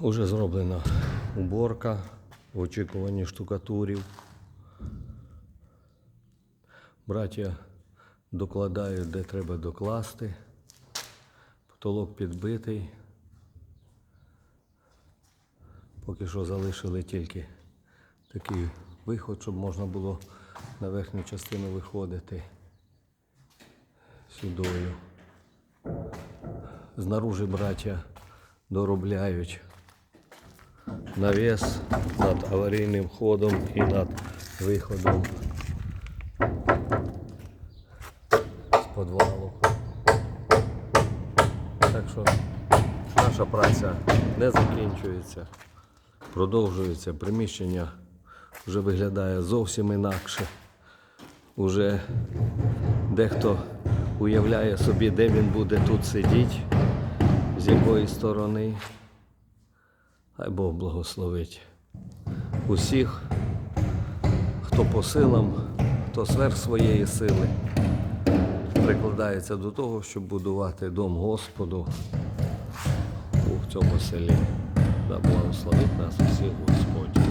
Уже зроблена уборка в очікуванні штукатурів. Браття докладають, де треба докласти. Потолок підбитий. Поки що залишили тільки такий виход, щоб можна було на верхню частину виходити сюдою. Знаружи браття доробляють навіс над аварійним ходом і над виходом з підвалу. Так що наша праця не закінчується, продовжується. Приміщення вже виглядає зовсім інакше. Уже дехто уявляє собі, де він буде тут сидіти, з якої сторони. Хай Бог благословить усіх, хто по силам, хто сверх своєї сили прикладається до того, щоб будувати дом Господу у цьому селі. Да благословить нас усіх Господь.